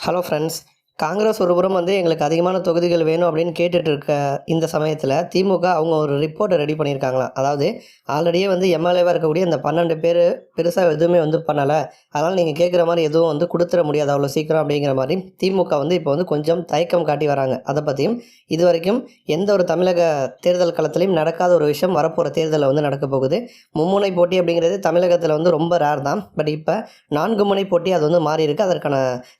Hello friends Congress ஒருபுறம் வந்து எங்களுக்கு அதிகமான தொகுதிகள் வேணும் அப்படின்னு கேட்டுட்டு இருக்க இந்த சமயத்தில் திமுக அவங்க ஒரு ரிப்போர்ட்டை ரெடி பண்ணியிருக்காங்களாம் அதாவது ஆல்ரெடியே வந்து எம்எல்ஏவாக இருக்கக்கூடிய அந்த பன்னெண்டு பேர் பெருசாக எதுவுமே வந்து பண்ணலை. அதனால் நீங்கள் கேட்குற மாதிரி எதுவும் வந்து கொடுத்துட முடியாது அவ்வளோ சீக்கிரம் அப்படிங்கிற மாதிரி திமுக வந்து இப்போ வந்து கொஞ்சம் தயக்கம் காட்டி வராங்க. அதை பற்றியும் இது வரைக்கும் எந்த ஒரு தமிழக தேர்தல் களத்திலையும் நடக்காத ஒரு விஷயம் வரப்போகிற தேர்தலில் வந்து நடக்க போகுது. மும்முனை போட்டி அப்படிங்கிறது தமிழகத்தில் வந்து ரொம்ப ரேர் தான். பட் இப்போ நான்கு முனை போட்டி அது வந்து மாறி இருக்குது அதற்கான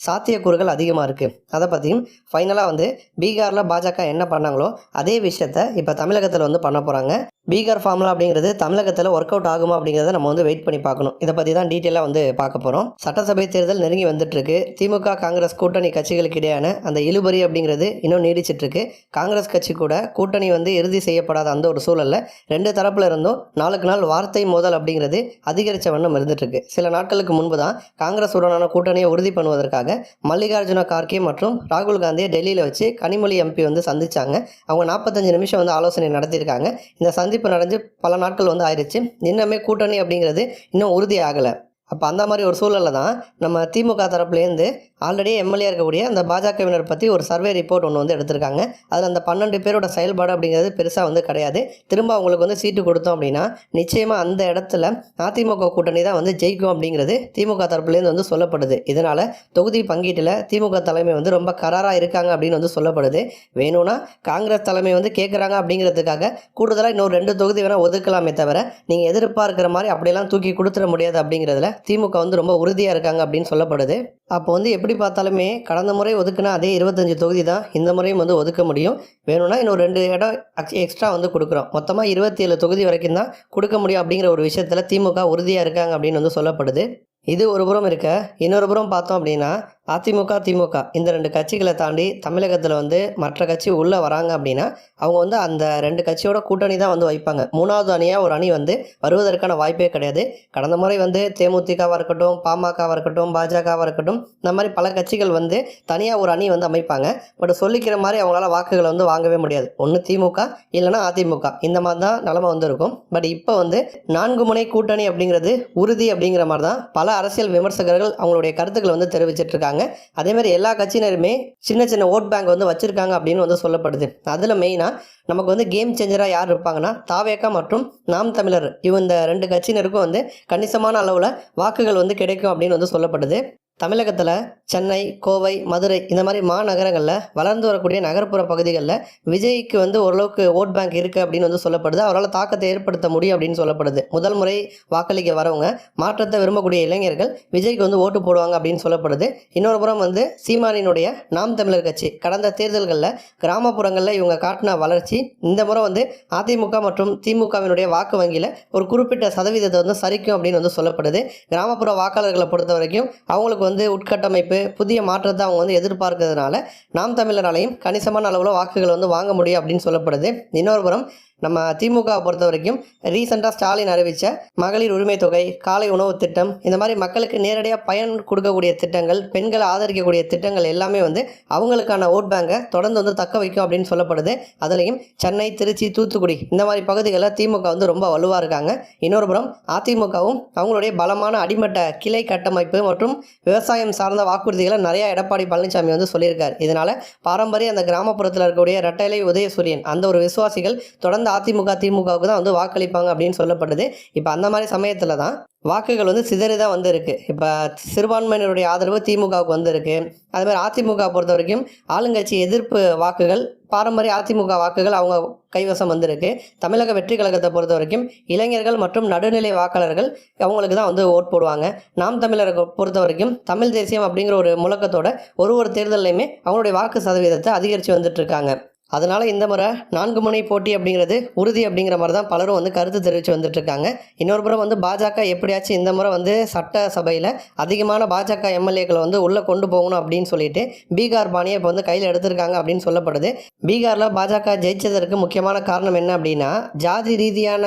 சாத்தியக்கூறுகள் அதிகமாக இருக்குது அதை பற்றியும் ஃபைனலாக வந்து பீகாரில் பாஜக என்ன பண்ணாங்களோ அதே விஷயத்த இப்போ தமிழகத்தில் வந்து பண்ண போகிறாங்க பீகார் ஃபார்முலா அப்படிங்கிறது தமிழகத்தில் ஒர்க் அவுட் ஆகுமா அப்படிங்கிறத நம்ம வந்து வெயிட் பண்ணி பார்க்கணும். இதை பற்றி தான் டீட்டெயிலாக வந்து பார்க்க போகிறோம் சட்டசபை தேர்தல் நெருங்கி வந்துட்டுருக்கு. திமுக காங்கிரஸ் கூட்டணி கட்சிகளுக்கு இடையான அந்த இழுபறி அப்படிங்கிறது இன்னும் நீடிச்சிட்ருக்கு காங்கிரஸ் கட்சி கூட கூட்டணி வந்து இறுதி செய்யப்படாத அந்த ஒரு சூழலில் ரெண்டு தரப்பில் இருந்தும் நாளுக்கு நாள் வார்த்தை மோதல் அப்படிங்கிறது அதிகரித்த வண்ணம் இருந்துகிட்ருக்கு சில நாட்களுக்கு முன்பு தான் காங்கிரஸ் உடனான கூட்டணியை உறுதி பண்ணுவதற்காக மல்லிகார்ஜுன கார்கே மற்றும் ராகுல் காந்தியை டெல்லியில் வச்சு கனிமொழி எம்பி வந்து சந்திச்சாங்க. அவங்க நாற்பத்தஞ்சு நிமிஷம் வந்து ஆலோசனை நடத்தியிருக்காங்க. இந்த சந்திப்பு நடந்து பல நாட்கள் வந்து ஆயிடுச்சு இன்னுமே கூட்டணி அப்படிங்கிறது இன்னும் உறுதியாகலை. அப்போ அந்த மாதிரி ஒரு சூழலில் தான் நம்ம திமுக தரப்புலேருந்து ஆல்ரெடி எம்எல்ஏ இருக்கக்கூடிய அந்த பாஜகவினர் பற்றி ஒரு சர்வே ரிப்போர்ட் ஒன்று வந்து எடுத்திருக்காங்க. அதில் அந்த பன்னெண்டு பேரோட செயல்பாடு அப்படிங்கிறது பெருசாக வந்து கிடையாது. திரும்ப அவங்களுக்கு வந்து சீட்டு கொடுத்தோம் அப்படின்னா நிச்சயமாக அந்த இடத்துல அதிமுக கூட்டணி தான் வந்து ஜெயிக்கும் அப்படிங்கிறது திமுக தரப்புலேருந்து வந்து சொல்லப்படுது. இதனால் தொகுதி பங்கீட்டில் திமுக தலைமை வந்து ரொம்ப கராராக இருக்காங்க அப்படின்னு வந்து சொல்லப்படுது. வேணும்னா காங்கிரஸ் தலைமை வந்து கேட்குறாங்க அப்படிங்கிறதுக்காக கூடுதலாக இன்னொரு ரெண்டு தொகுதி வேணால் ஒதுக்கலாமே தவிர நீங்கள் எதிர்பார்க்குற மாதிரி அப்படியெல்லாம் தூக்கி கொடுத்துட முடியாது அப்படிங்கிறதுல திமுக வந்து ரொம்ப உறுதியாக இருக்காங்க அப்படின்னு சொல்லப்படுது. அப்போ வந்து எப்படி பார்த்தாலுமே கடந்த முறை ஒதுக்குனா அதே இருபத்தஞ்சு தொகுதி தான் இந்த முறையும் வந்து ஒதுக்க முடியும். வேணும்னா இன்னும் ரெண்டு இடம் எக்ஸ்ட்ரா வந்து கொடுக்குறோம். மொத்தமாக இருபத்தி ஏழு தொகுதி வரைக்கும் தான் கொடுக்க முடியும் அப்படிங்கிற ஒரு விஷயத்தில் திமுக உறுதியாக இருக்காங்க அப்படின்னு வந்து சொல்லப்படுது. இது ஒரு புறம் இருக்க இன்னொரு புறம் பார்த்தோம் அப்படின்னா அதிமுக திமுக. இந்த ரெண்டு கட்சிகளை தாண்டி தமிழகத்தில் வந்து மற்ற கட்சி உள்ளே வராங்க அப்படின்னா அவங்க வந்து அந்த ரெண்டு கட்சியோட கூட்டணி தான் வந்து வைப்பாங்க. மூணாவது அணியாக ஒரு அணி வந்து வருவதற்கான வாய்ப்பே கிடையாது. கடந்த முறை வந்து தேமுதிகவாக இருக்கட்டும் பாமகவாக இருக்கட்டும் பாஜகவாக இருக்கட்டும் இந்த மாதிரி பல கட்சிகள் வந்து தனியாக ஒரு அணி வந்து அமைப்பாங்க. பட் சொல்லிக்கிற மாதிரி அவங்களால வாக்குகளை வந்து வாங்கவே முடியாது. ஒன்று திமுக இல்லைன்னா அதிமுக. இந்த மாதிரி தான் நிலமை வந்து இருக்கும் பட் இப்போ வந்து நான்கு முனை கூட்டணி அப்படிங்கிறது உறுதி அப்படிங்கிற மாதிரி தான் பல அரசியல் விமர்சகர்கள் அவங்களுடைய கருத்துக்களை வந்து தெரிவிச்சிட்டு இருக்காங்க அதேமாதிரி எல்லா கட்சியினருமே சின்ன சின்ன ஓட் பேங்க் வந்து வச்சுருக்காங்க அப்படின்னு வந்து சொல்லப்படுது. அதில் மெயினாக நமக்கு வந்து கேம் சேஞ்சராக யார் இருப்பாங்கன்னா தாவேக்கா மற்றும் நாம் தமிழர். இவங்க இந்த ரெண்டு கட்சியினருக்கும் வந்து கணிசமான அளவில் வாக்குகள் வந்து கிடைக்கும் அப்படின்னு வந்து சொல்லப்படுது. தமிழகத்தில் சென்னை கோவை மதுரை இந்த மாதிரி மாநகரங்களில் வளர்ந்து வரக்கூடிய நகர்ப்புற பகுதிகளில் விஜய்க்கு வந்து ஓரளவுக்கு ஓட் பேங்க் இருக்குது அப்படின்னு வந்து சொல்லப்படுது. அவரால் தாக்கத்தை ஏற்படுத்த முடியும் அப்படின்னு சொல்லப்படுது. முதல் முறை வாக்களிக்க வரவங்க மாற்றத்தை விரும்பக்கூடிய இளைஞர்கள் விஜய்க்கு வந்து ஓட்டு போடுவாங்க அப்படின்னு சொல்லப்படுது. இன்னொரு புறம் வந்து சீமானினுடைய நாம் தமிழர் கட்சி. கடந்த தேர்தல்களில் கிராமப்புறங்களில் இவங்க காட்டின வளர்ச்சி இந்த முறை வந்து அதிமுக மற்றும் திமுகவினுடைய வாக்கு வங்கியில் ஒரு குறிப்பிட்ட சதவீதத்தை வந்து சரிக்கும் அப்படின்னு வந்து சொல்லப்படுது. கிராமப்புற வாக்காளர்களை பொறுத்த வரைக்கும் அவங்களுக்கு வந்து உட்கட்டமைப்பு புதிய மாற்றத்தை அவங்க வந்து எதிர்பார்க்கறதுனால நாம் தமிழராலையும் கணிசமான அளவில் வாக்குகள் வந்து வாங்க முடியும் அப்படின்னு சொல்லப்படுது. இன்னொரு புறம் நம்ம திமுக பொறுத்த வரைக்கும் ரீசெண்டாக ஸ்டாலின் அறிவித்த மகளிர் உரிமை தொகை காலை உணவு திட்டம் இந்த மாதிரி மக்களுக்கு நேரடியாக பயன் கொடுக்கக்கூடிய திட்டங்கள் பெண்களை ஆதரிக்கக்கூடிய திட்டங்கள் எல்லாமே வந்து அவங்களுக்கான ஓட் பேங்கை தொடர்ந்து வந்து தக்க வைக்கும் அப்படின்னு சொல்லப்படுது. அதுலேயும் சென்னை திருச்சி தூத்துக்குடி இந்த மாதிரி பகுதிகளில் திமுக வந்து ரொம்ப வலுவாக இருக்காங்க. இன்னொரு புறம் அதிமுகவும் அவங்களுடைய பலமான அடிமட்ட கிளை கட்டமைப்பு மற்றும் விவசாயம் சார்ந்த வாக்குறுதிகளை நிறையா எடப்பாடி பழனிசாமி வந்து சொல்லியிருக்கார். இதனால் பாரம்பரிய அந்த கிராமப்புறத்தில் இருக்கக்கூடிய ரெட்டலை உதயசூரியன் அந்த ஒரு விசுவாசிகள் தொடர்ந்து அதிமுக திமுகவுக்கு தான் வந்து வாக்களிப்பாங்க அப்படின்னு சொல்லப்படுது. இப்போ அந்த மாதிரி சமயத்தில் தான் வாக்குகள் வந்து சிதறி தான் வந்திருக்கு. இப்போ சிறுபான்மையினருடைய ஆதரவு திமுகவுக்கு வந்து இருக்கு அது மாதிரி அதிமுக பொறுத்த வரைக்கும் ஆளுங்கட்சி எதிர்ப்பு வாக்குகள் பாரம்பரிய அதிமுக வாக்குகள் அவங்க கைவசம் வந்திருக்கு. தமிழக வெற்றி கழகத்தை பொறுத்த வரைக்கும் இளைஞர்கள் மற்றும் நடுநிலை வாக்காளர்கள் அவங்களுக்கு தான் வந்து ஓட் போடுவாங்க. நாம் தமிழரை பொறுத்த வரைக்கும் தமிழ் தேசியம் அப்படிங்கிற ஒரு முழக்கத்தோட ஒரு ஒரு தேர்தலையுமே அவங்களுடைய வாக்கு சதவீதத்தை அதிகரித்து வந்துட்டு இருக்காங்க. அதனால் இந்த முறை நான்கு முனை போட்டி அப்படிங்கிறது உறுதி அப்படிங்கிற மாதிரி தான் பலரும் வந்து கருத்து தெரிவித்து வந்துட்டுருக்காங்க. இன்னொரு புறம் வந்து பாஜக எப்படியாச்சும் இந்த முறை வந்து சட்டசபையில் அதிகமான பாஜக எம்எல்ஏக்களை வந்து உள்ளே கொண்டு போகணும் அப்படின்னு சொல்லிட்டு பீகார் பாணியை இப்போ வந்து கையில் எடுத்திருக்காங்க அப்படின்னு சொல்லப்படுது. பீகாரில் பாஜக ஜெயிச்சதற்கு முக்கியமான காரணம் என்ன அப்படின்னா ஜாதி ரீதியான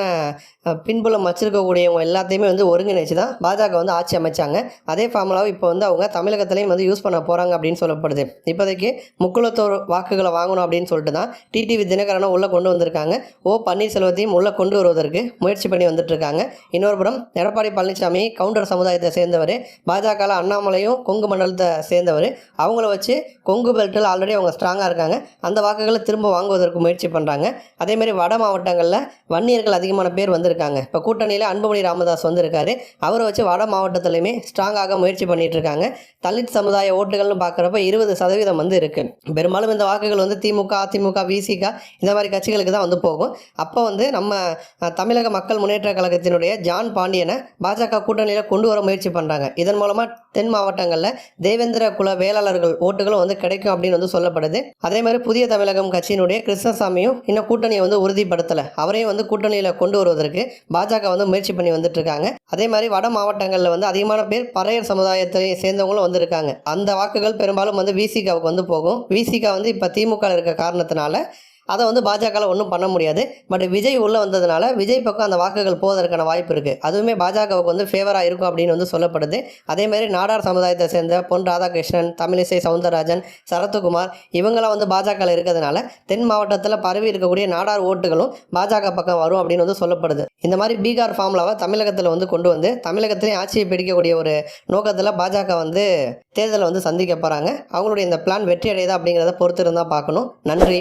பின்புலம் வச்சிருக்கக்கூடியவங்க எல்லாத்தையுமே வந்து ஒருங்கிணைச்சு தான் பாஜக வந்து ஆட்சி அமைச்சாங்க. அதே ஃபார்முலாவை இப்போ வந்து அவங்க தமிழகத்திலையும் வந்து யூஸ் பண்ண போகிறாங்க அப்படின்னு சொல்லப்படுது. இப்போதைக்கு முக்குளத்தோர் வாக்குகளை வாங்கணும் அப்படின்னு சொல்லிட்டு தான் டிடிவி தினகரனை உள்ளே கொண்டு வந்திருக்காங்க. ஓ பன்னீர்செல்வத்தையும் உள்ளே கொண்டு வருவதற்கு முயற்சி பண்ணி வந்துட்டு இருக்காங்க இன்னொரு புறம் எடப்பாடி பழனிசாமி கவுண்டர் சமுதாயத்தை சேர்ந்தவர். பாஜகவில் அண்ணாமலையும் கொங்கு மண்டலத்தை சேர்ந்தவர். அவங்கள வச்சு கொங்கு பெல்ட்டில் ஆல்ரெடி அவங்க ஸ்ட்ராங்காக இருக்காங்க. அந்த வாக்குகளை திரும்ப வாங்குவதற்கு முயற்சி பண்ணுறாங்க அதேமாதிரி வட மாவட்டங்களில் வன்னியர்கள் அதிகமான பேர் வந்திருக்காங்க. இப்போ கூட்டணியில் அன்புமணி ராமதாஸ் வந்திருக்காரு. அவரை வச்சு வட மாவட்டத்திலையுமே ஸ்ட்ராங்காக முயற்சி பண்ணிட்டு இருக்காங்க தலித் சமுதாய ஓட்டுகள்னு பார்க்குறப்ப இருபது சதவீதம் வந்து இருக்குது பெரும்பாலும் இந்த வாக்குகள் வந்து திமுக அதிமுக விசிக இந்த மாதிரி கட்சிகளுக்கு தான் வந்து போகும். அப்போ வந்து நம்ம தமிழக மக்கள் முன்னேற்ற கழகத்தினுடைய ஜான் பாண்டியனை பாஜக கூட்டணியில் கொண்டு வர முயற்சி பண்ணுறாங்க இதன் மூலமாக தென் மாவட்டங்களில் தேவேந்திர குல வேளாளர்கள் ஓட்டுகளும் வந்து கிடைக்கும் அப்படின்னு வந்து சொல்லப்படுது. அதே மாதிரி புதிய தமிழகம் கட்சியினுடைய கிருஷ்ணசாமியும் இன்னும் கூட்டணியை வந்து உறுதிப்படுத்தலை. அவரையும் வந்து கூட்டணியில் கொண்டு வருவதற்கு பாஜக வந்து முயற்சி பண்ணி வந்துட்டு இருக்காங்க. அதே மாதிரி வட மாவட்டங்களில் வந்து அதிகமான பேர் பறையர் சமுதாயத்தை சேர்ந்தவங்களும் வந்திருக்காங்க. அந்த வாக்குகள் பெரும்பாலும் வந்து விசிகாவுக்கு வந்து போகும். விசிகா வந்து இப்போ திமுக இருக்க காரணத்தினால அதை வந்து பாஜகவில் ஒன்றும் பண்ண முடியாது. பட் விஜய் உள்ளே வந்ததுனால விஜய் பக்கம் அந்த வாக்குகள் போவதற்கான வாய்ப்பு இருக்குது அதுவுமே பாஜகவுக்கு வந்து ஃபேவராக இருக்கும் அப்படின்னு வந்து சொல்லப்படுது. அதேமாதிரி நாடார் சமுதாயத்தை சேர்ந்த பொன் ராதாகிருஷ்ணன் தமிழிசை சவுந்தரராஜன் சரத்குமார் இவங்களாம் வந்து பாஜகவில் இருக்கிறதுனால தென் மாவட்டத்தில் பரவி இருக்கக்கூடிய நாடார் ஓட்டுகளும் பாஜக பக்கம் வரும் அப்படின்னு வந்து சொல்லப்படுது. இந்த மாதிரி பீகார் ஃபார்முலாவை தமிழகத்தில் வந்து கொண்டு வந்து தமிழகத்திலேயும் ஆட்சியை பிடிக்கக்கூடிய ஒரு நோக்கத்தில் பாஜக வந்து தேர்தலை வந்து சந்திக்க போகிறாங்க அவங்களுடைய இந்த பிளான் வெற்றி அடையுதா அப்படிங்கிறத பொறுத்து இருந்தால் பார்க்கணும். நன்றி.